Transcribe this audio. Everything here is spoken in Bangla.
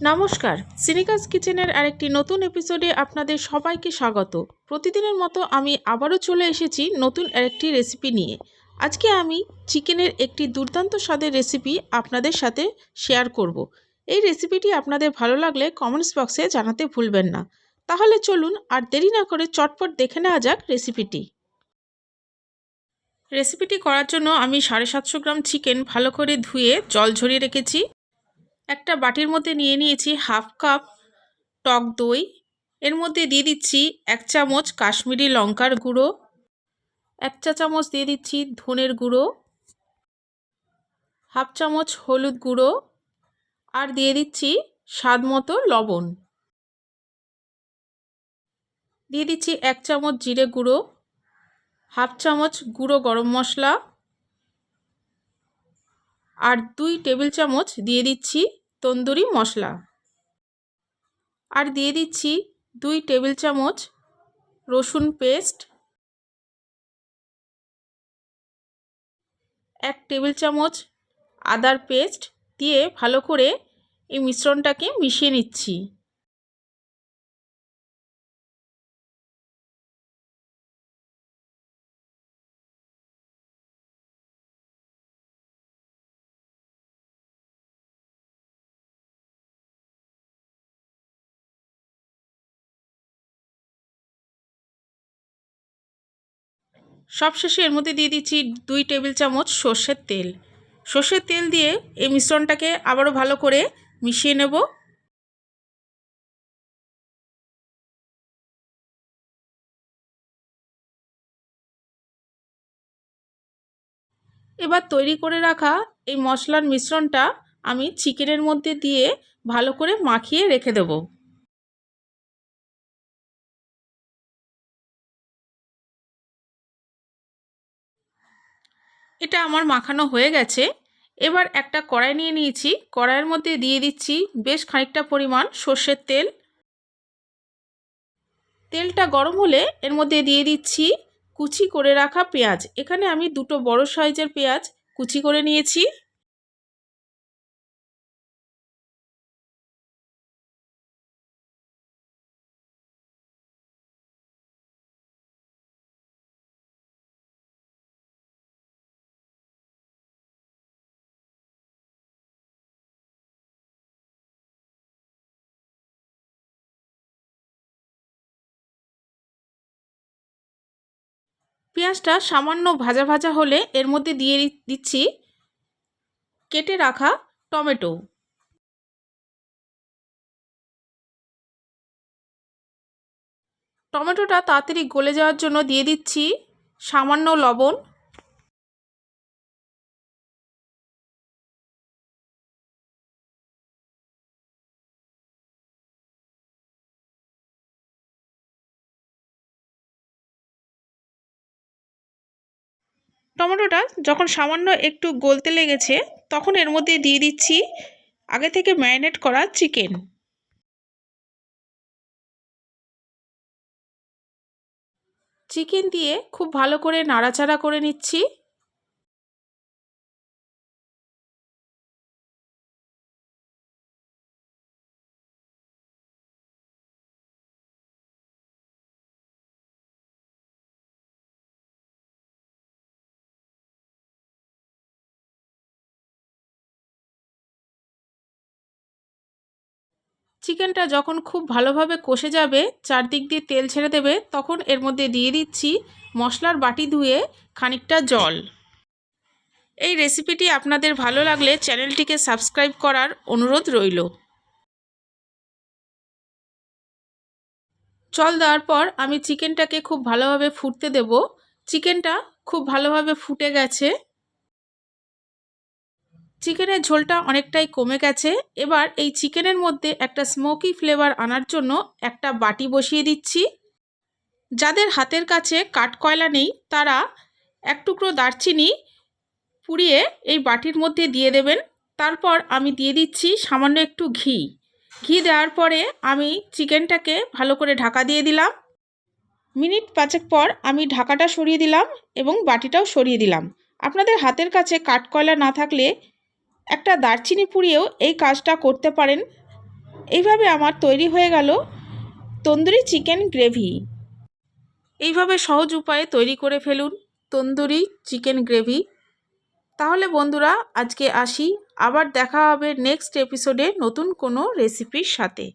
নমস্কার। সিনিকাস কিচেনের আরেকটি নতুন এপিসোডে আপনাদের সবাইকে স্বাগত। প্রতিদিনের মতো আমি আবারও চলে এসেছি নতুন আরেকটি রেসিপি নিয়ে। আজকে আমি চিকেনের একটি দুর্দান্ত স্বাদের রেসিপি আপনাদের সাথে শেয়ার করব। এই রেসিপিটি আপনাদের ভালো লাগলে কমেন্টস বক্সে জানাতে ভুলবেন না। তাহলে চলুন আর দেরি না করে চটপট দেখে নেওয়া যাক রেসিপিটি। রেসিপিটি করার জন্য আমি সাড়ে সাতশো গ্রাম চিকেন ভালো করে ধুয়ে জল ঝরিয়ে রেখেছি। একটা বাটির মধ্যে নিয়ে নিয়েছি হাফ কাপ টক দই। এর মধ্যে দিয়ে দিচ্ছি এক চামচ কাশ্মীরি লঙ্কার গুঁড়ো, এক চা চামচ দিয়ে দিচ্ছি ধনের গুঁড়ো, হাফ চামচ হলুদ গুঁড়ো আর দিয়ে দিচ্ছি স্বাদ মতো লবণ। দিয়ে দিচ্ছি এক চামচ জিরে গুঁড়ো, হাফ চামচ গুঁড়ো গরম মশলা আর দুই টেবিল চামচ দিয়ে দিচ্ছি তন্দুরি মশলা। আর দিয়ে দিচ্ছি দুই টেবিল চামচ রসুন পেস্ট। এক টেবিল চামচ আদার পেস্ট দিয়ে ভালো করে এই মিশ্রণটাকে মিশিয়ে নিচ্ছি। সবশেষে এর মধ্যে দিয়ে দিচ্ছি দুই টেবিল চামচ সর্ষের তেল। সর্ষের তেল দিয়ে এই মিশ্রণটাকে আবারও ভালো করে মিশিয়ে নেব। এবার তৈরি করে রাখা এই মশলার মিশ্রণটা আমি চিকেনের মধ্যে দিয়ে ভালো করে মাখিয়ে রেখে দেবো। এটা আমার মাখানো হয়ে গেছে। এবার একটা কড়াই নিয়ে নিয়েছি। কড়াইয়ের মধ্যে দিয়ে দিচ্ছি বেশ খানিকটা পরিমাণ সর্ষের তেল। তেলটা গরম হলে এর মধ্যে দিয়ে দিচ্ছি কুচি করে রাখা পেঁয়াজ। এখানে আমি দুটো বড় সাইজের পেঁয়াজ কুচি করে নিয়েছি। পেঁয়াজটা সামান্য ভাজা ভাজা হলে এর মধ্যে দিয়ে দিচ্ছি কেটে রাখা টমেটো। টমেটোটা তাড়াতাড়ি গলে যাওয়ার জন্য দিয়ে দিচ্ছি সামান্য লবণ। টমেটোটা যখন সামান্য একটু গলতে লেগেছে, তখন এর মধ্যে দিয়ে দিচ্ছি আগে থেকে ম্যারিনেট করা চিকেন। চিকেন দিয়ে খুব ভালো করে নাড়াচাড়া করে নিচ্ছি। চিকেনটা যখন খুব ভালোভাবে কষে যাবে, চারদিক দিয়ে তেল ছেড়ে দেবে, তখন এর মধ্যে দিয়ে দিচ্ছি মশলার বাটি ধুয়ে খানিকটা জল। এই রেসিপিটি আপনাদের ভালো লাগলে চ্যানেলটিকে সাবস্ক্রাইব করার অনুরোধ রইল। জল দেওয়ার পর আমি চিকেনটাকে খুব ভালোভাবে ফুটতে দেব। চিকেনটা খুব ভালোভাবে ফুটে গেছে। চিকেনের ঝোলটা অনেকটাই কমে গেছে। এবার এই চিকেনের মধ্যে একটা স্মোকি ফ্লেভার আনার জন্য একটা বাটি বসিয়ে দিচ্ছি। যাদের হাতের কাছে কাঠকয়লা নেই, তারা এক টুকরো দারচিনি পুড়িয়ে এই বাটির মধ্যে দিয়ে দেবেন। তারপর আমি দিয়ে দিচ্ছি সামান্য একটু ঘি। ঘি দেওয়ার পরে আমি চিকেনটাকে ভালো করে ঢাকা দিয়ে দিলাম। মিনিট পাঁচেক পর আমি ঢাকাটা সরিয়ে দিলাম এবং বাটিটাও সরিয়ে দিলাম। আপনাদের হাতের কাছে কাঠকয়লা না থাকলে একটা দারচিনি পুড়িয়েও এই কাজটা করতে পারেন। এইভাবে আমার তৈরি হয়ে গেল তন্দুরি চিকেন গ্রেভি। এইভাবে সহজ উপায়ে তৈরি করে ফেলুন তন্দুরি চিকেন গ্রেভি। তাহলে বন্ধুরা, আজকে আসি। আবার দেখা হবে নেক্সট এপিসোডে নতুন কোনো রেসিপির সাথে।